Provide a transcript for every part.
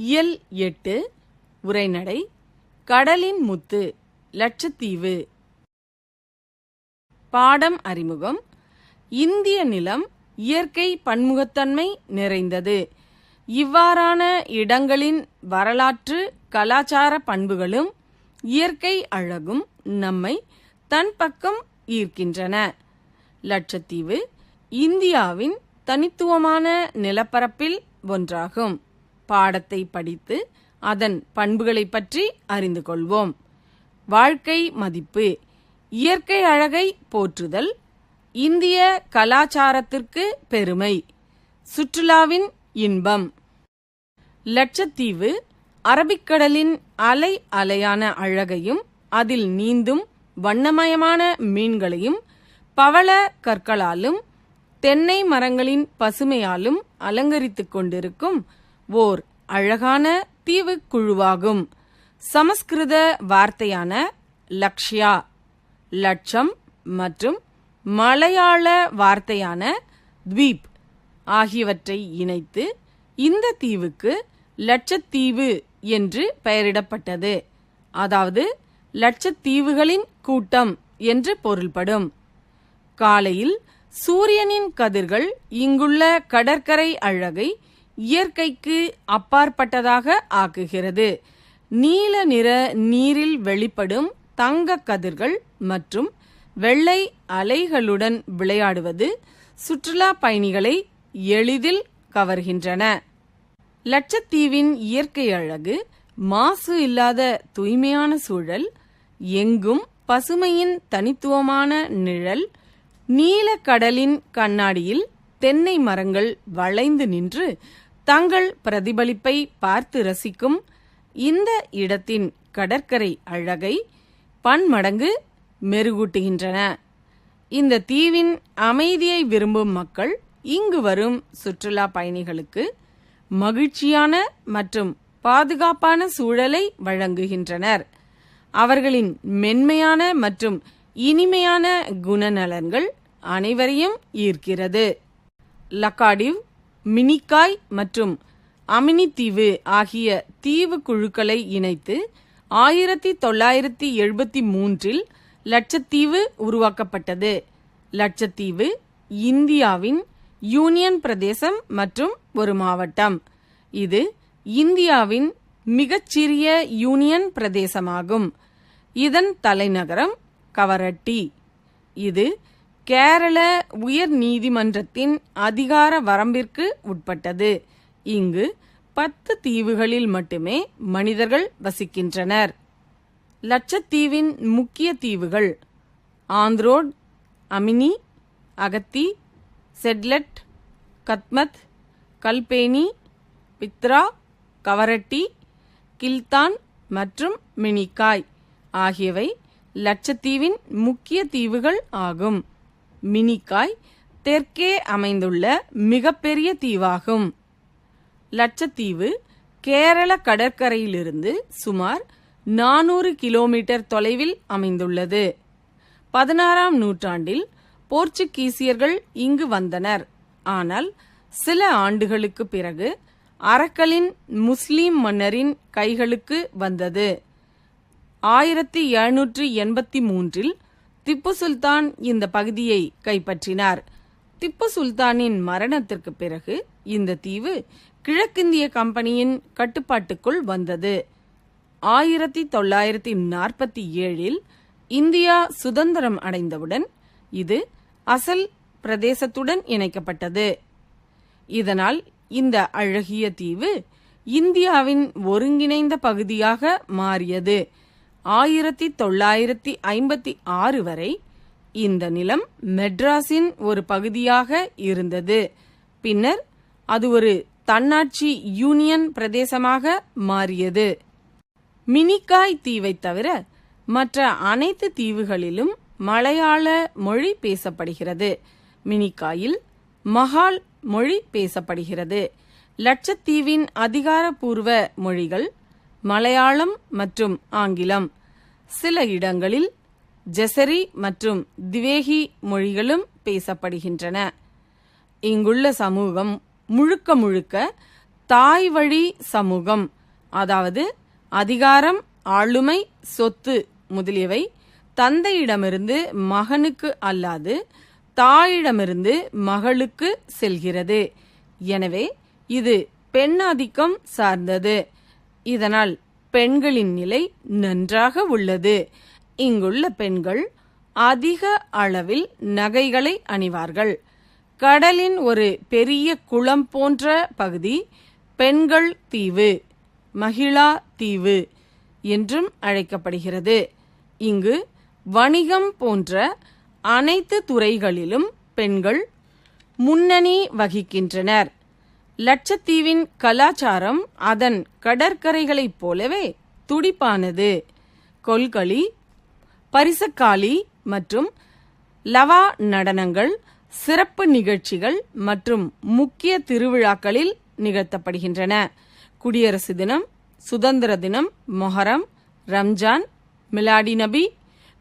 இயல் எட்டு உரைநடை கடலின் முத்து லட்சத்தீவு. பாடம் அறிமுகம். இந்திய நிலம் இயற்கை பன்முகத்தன்மை நிறைந்தது. இவ்வாறான இடங்களின் வரலாற்று கலாச்சார பண்புகளும் இயற்கை அழகும் நம்மை தன் பக்கம் ஈர்க்கின்றன. லட்சத்தீவு இந்தியாவின் தனித்துவமான நிலப்பரப்பில் ஒன்றாகும். பாடத்தை படித்து அதன் பண்புகளை பற்றி அறிந்து கொள்வோம். வாழ்க்கை மதிப்பு. இயற்கை அழகை போற்றுதல். இந்திய கலாச்சாரத்திற்கு பெருமை. சுற்றுலாவின் இன்பம். லட்சத்தீவு. அரபிக்கடலின் அலை அலையான அழகையும் அதில் நீந்தும் வண்ணமயமான மீன்களையும் பவள கற்களாலும் தென்னை மரங்களின் பசுமையாலும் அலங்கரித்துக் கொண்டிருக்கும் ஓர் அழகான தீவு குழுவாகும் சமஸ்கிருத வார்த்தையான லக்ஷ்யா லட்சம் மற்றும் மலையாள வார்த்தையான த்வீப் ஆகியவற்றை இணைத்து இந்த தீவுக்கு லட்சத்தீவு என்று பெயரிடப்பட்டது. அதாவது லட்சத்தீவுகளின் கூட்டம் என்று பொருள்படும். காலையில் சூரியனின் கதிர்கள் இங்குள்ள கடற்கரை அழகை இயற்கைக்கு அப்பாற்பட்டதாக ஆக்குகிறது. நீல நிற நீரில் வெளிப்படும் தங்க கதிர்கள் மற்றும் வெள்ளை அலைகளுடன் விளையாடுவது சுற்றுலா பயணிகளை எளிதில் கவர்கின்றன. லட்சத்தீவின் இயற்கை அழகு மாசு இல்லாத தூய்மையான சூழல் எங்கும் பசுமையின் தனித்துவமான நிழல் நீலக்கடலின் கண்ணாடியில் தென்னை மரங்கள் வளைந்து நின்று தங்கள் பிரதிபலிப்பை பார்த்து ரசிக்கும் இந்த இடத்தின் கடற்கரை அழகை பன்மடங்கு மெருகூட்டுகின்றன. இந்த தீவின் அமைதியை விரும்பும் மக்கள் இங்கு வரும் சுற்றுலா பயணிகளுக்கு மகிழ்ச்சியான மற்றும் பாதுகாப்பான சூழலை வழங்குகின்றனர். அவர்களின் மென்மையான மற்றும் இனிமையான குணநலன்கள் அனைவரையும் ஈர்க்கிறது. லக்காடிவ் மினிக்காய் மற்றும் அமினித்தீவு ஆகிய தீவு குழுக்களை இணைத்து ஆயிரத்தி தொள்ளாயிரத்தி எழுபத்தி மூன்றில் லட்சத்தீவு உருவாக்கப்பட்டது. லட்சத்தீவு இந்தியாவின் யூனியன் பிரதேசம் மற்றும் ஒரு மாவட்டம். இது இந்தியாவின் மிகச்சிறிய யூனியன் பிரதேசமாகும். இதன் தலைநகரம் கவரட்டி. இது கேரள உயர் நீதிமன்றத்தின் அதிகார வரம்பிற்கு உட்பட்டது. இங்கு பத்து தீவுகளில் மட்டுமே மனிதர்கள் வசிக்கின்றனர். லட்சத்தீவின் முக்கிய தீவுகள் ஆந்த்ரோட் அமினி அகத்தி செட்லட் கத்மத் கல்பேனி பித்ரா கவரட்டி கில்தான் மற்றும் மினிகாய் ஆகியவை லட்சத்தீவின் முக்கிய தீவுகள் ஆகும். மினிகாய் தெற்கே அமைந்துள்ள மிகப்பெரிய தீவாகும். லட்சத்தீவு கேரள கடற்கரையிலிருந்து சுமார் நானூறு கிலோமீட்டர் தொலைவில் அமைந்துள்ளது. பதினாறாம் நூற்றாண்டில் போர்ச்சுகீசியர்கள் இங்கு வந்தனர். ஆனால் சில ஆண்டுகளுக்கு பிறகு அரக்கலின் முஸ்லீம் மன்னரின் கைகளுக்கு வந்தது. ஆயிரத்தி எழுநூற்றி எண்பத்தி மூன்றில் திப்பு சுல்தான் இந்த பகுதியை கைப்பற்றினார். திப்பு சுல்தானின் மரணத்திற்கு பிறகு இந்த தீவு கிழக்கிந்திய கம்பெனியின் கட்டுப்பாட்டுக்குள் வந்தது. ஆயிரத்தி தொள்ளாயிரத்தி நாற்பத்தி ஏழில் இந்தியா சுதந்திரம் அடைந்தவுடன் இது அசல் பிரதேசத்துடன் இணைக்கப்பட்டது. இதனால் இந்த அழகிய தீவு இந்தியாவின் ஒருங்கிணைந்த பகுதியாக மாறியது. ஆயிரத்தி தொள்ளாயிரத்தி ஐம்பத்தி ஆறு வரை இந்த நிலம் மெட்ராஸின் ஒரு பகுதியாக இருந்தது. பின்னர் அது ஒரு தன்னாட்சி யூனியன் பிரதேசமாக மாறியது. மினிக்காய் தீவை தவிர மற்ற அனைத்து தீவுகளிலும் மலையாள மொழி பேசப்படுகிறது. மினிக்காயில் மஹால் மொழி பேசப்படுகிறது. லட்சத்தீவின் அதிகாரப்பூர்வ மொழிகள் மலையாளம் மற்றும் ஆங்கிலம். சில இடங்களில் ஜெசரி மற்றும் திவேகி மொழிகளும் பேசப்படுகின்றன. இங்குள்ள சமூகம் முழுக்க முழுக்க தாய் வழி சமூகம் அதாவது அதிகாரம் ஆளுமை சொத்து முதலியவை தந்தையிடமிருந்து மகனுக்கு அல்லாது தாயிடமிருந்து மகளுக்கு செல்கிறது. எனவே இது பெண்ணாதிக்கம் சார்ந்தது. இதனால் பெண்களின் நிலை நன்றாக உள்ளது. இங்குள்ள பெண்கள் அதிக அளவில் நகைகளை அணிவார்கள். கடலின் ஒரு பெரிய குளம் போன்ற பகுதி பெண்கள் தீவு மகிழா தீவு என்றும் அழைக்கப்படுகிறது. இங்கு வணிகம் போன்ற அனைத்து துறைகளிலும் பெண்கள் முன்னணி வகிக்கின்றனர். லட்சத்தீவின் கலாச்சாரம் அதன் கடற்கரைகளைப் போலவே துடிப்பானது. கொல்களி பரிசக்காளி மற்றும் லவா நடனங்கள் சிறப்பு நிகழ்ச்சிகள் மற்றும் முக்கிய திருவிழாக்களில் நிகழ்த்தப்படுகின்றன. குடியரசு தினம் சுதந்திர தினம் மொஹரம் ரம்ஜான் மிலாடி நபி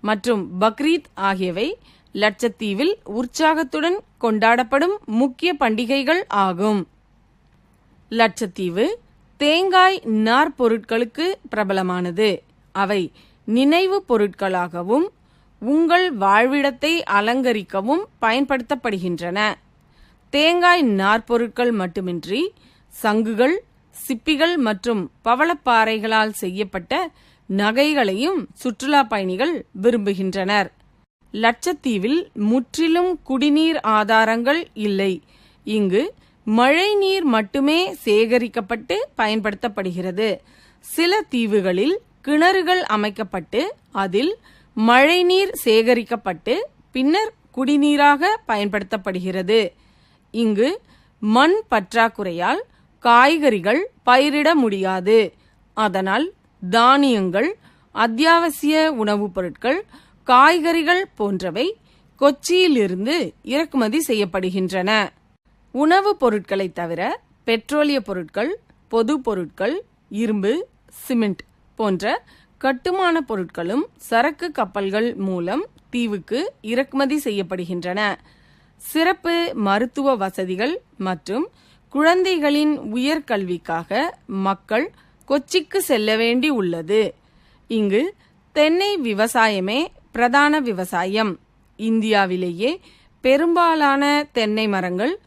மற்றும் பக்ரீத் ஆகியவை லட்சத்தீவில் உற்சாகத்துடன் கொண்டாடப்படும் முக்கிய பண்டிகைகள் ஆகும். லட்சத்தீவு தேங்காய் நார் பொருட்களுக்கு பிரபலமானது. அவை நினைவு பொருட்களாகவும் உங்கள் வாழ்விடத்தை அலங்கரிக்கவும் பயன்படுத்தப்படுகின்றன. தேங்காய் நார்ப்பொருட்கள் மட்டுமின்றி சங்குகள் சிப்பிகள் மற்றும் பவளப்பாறைகளால் செய்யப்பட்ட நகைகளையும் சுற்றுலா பயணிகள் விரும்புகின்றனர். லட்சத்தீவில் முற்றிலும் குடிநீர் ஆதாரங்கள் இல்லை. இங்கு மழை நீர் மட்டுமே சேகரிக்கப்பட்டு பயன்படுத்தப்படுகிறது. சில தீவுகளில் கிணறுகள் அமைக்கப்பட்டு அதில் மழைநீர் சேகரிக்கப்பட்டு பின்னர் குடிநீராக பயன்படுத்தப்படுகிறது. இங்கு மண் பற்றாக்குறையால் காய்கறிகள் பயிரிட முடியாது. அதனால் தானியங்கள் அத்தியாவசிய உணவுப் பொருட்கள் காய்கறிகள் போன்றவை கொச்சியிலிருந்து இறக்குமதி செய்யப்படுகின்றன. உணவுப் பொருட்களை தவிர பெட்ரோலிய பொருட்கள் பொது பொருட்கள் இரும்பு சிமெண்ட் போன்ற கட்டுமான பொருட்களும் சரக்கு கப்பல்கள் மூலம் தீவுக்கு இறக்குமதி செய்யப்படுகின்றன. சிறப்பு மருத்துவ வசதிகள் மற்றும் குழந்தைகளின் உயர்கல்விக்காக மக்கள் கொச்சிக்கு செல்ல வேண்டி உள்ளது. இங்கு தென்னை விவசாயமே பிரதான விவசாயம். இந்தியாவிலேயே பெரும்பாலான தென்னை மரங்கள்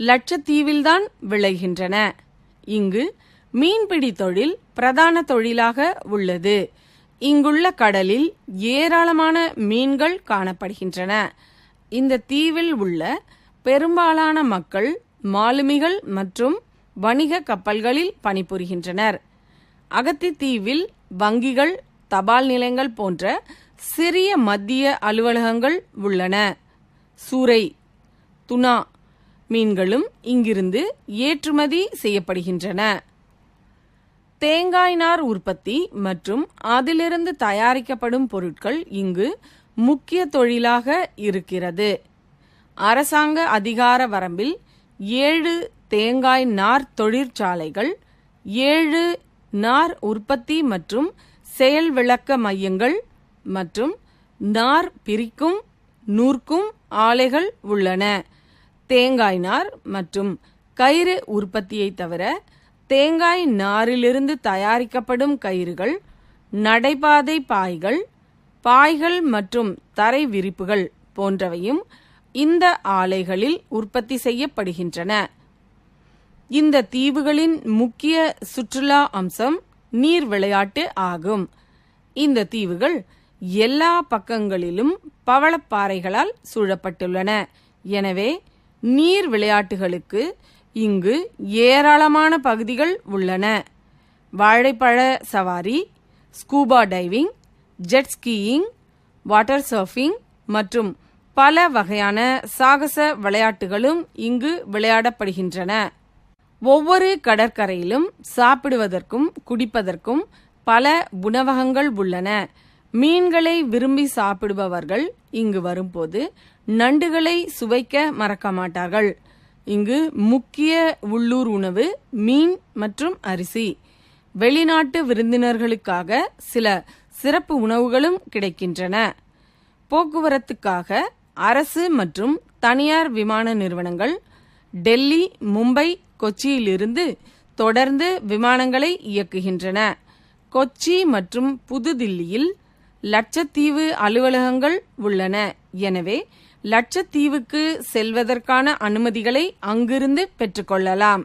லட்சத்தீவில்தான் விளைகின்றன. இங்கு மீன்பிடி தொழில் பிரதான தொழிலாக உள்ளது. இங்குள்ள கடலில் ஏராளமான மீன்கள் காணப்படுகின்றன. இந்த தீவில் உள்ள பெரும்பாலான மக்கள் மாலுமிகள் மற்றும் வணிக கப்பல்களில் பணிபுரிகின்றனர். அகத்தி தீவில் வங்கிகள் தபால் நிலையங்கள் போன்ற சிறிய மத்திய அலுவலகங்கள் உள்ளன. சூறை துணா மீன்களும் இங்கிருந்து ஏற்றுமதி செய்யப்படுகின்றன. தேங்காய் நார் உற்பத்தி மற்றும் அதிலிருந்து தயாரிக்கப்படும் பொருட்கள் இங்கு முக்கிய தொழிலாக இருக்கிறது. அரசாங்க அதிகார வரம்பில் ஏழு தேங்காய் நார் தொழிற்சாலைகள் ஏழு நார் உற்பத்தி மற்றும் செயல் விளக்க மையங்கள் மற்றும் நார் பிரிக்கும் நூற்கும் ஆலைகள் உள்ளன. தேங்காய் நார் மற்றும் கயிறு உற்பத்தியை தவிர தேங்காய் நாரிலிருந்து தயாரிக்கப்படும் கயிறுகள் நடைபாதை பாய்கள் பாய்கள் மற்றும் தரை விரிப்புகள் போன்றவையும் இந்த ஆலைகளில் உற்பத்தி செய்யப்படுகின்றன. இந்த தீவுகளின் முக்கிய சுற்றுலா அம்சம் நீர் விளையாட்டு ஆகும். இந்த தீவுகள் எல்லா பக்கங்களிலும் பவளப்பாறைகளால் சூழப்பட்டுள்ளன. எனவே நீர் விளையாட்டுகளுக்கு இங்கு ஏராளமான பகுதிகள் உள்ளன. வாழைப்பழ சவாரி scuba diving jet skiing water surfing மற்றும் பல வகையான சாகச விளையாட்டுகளும் இங்கு விளையாடப்படுகின்றன. ஒவ்வொரு கடற்கரையிலும் சாப்பிடுவதற்கும் குடிப்பதற்கும் பல உணவகங்கள் உள்ளன. மீன்களை விரும்பி சாப்பிடுபவர்கள் இங்கு வரும்போது நண்டுகளை சுவைக்க மறக்க மாட்டார்கள். இங்கு முக்கிய உள்ளூர் உணவு மீன் மற்றும் அரிசி. வெளிநாட்டு விருந்தினர்களுக்காக சில சிறப்பு உணவுகளும் கிடைக்கின்றன. போக்குவரத்துக்காக அரசு மற்றும் தனியார் விமான நிறுவனங்கள் டெல்லி மும்பை கொச்சியிலிருந்து தொடர்ந்து விமானங்களை இயக்குகின்றன. கொச்சி மற்றும் புதுதில்லியில் லட்சத்தீவு அலுவலகங்கள் உள்ளன. எனவே லட்சத்தீவுக்கு செல்வதற்கான அனுமதிகளை அங்கிருந்து பெற்றுக்கொள்ளலாம்.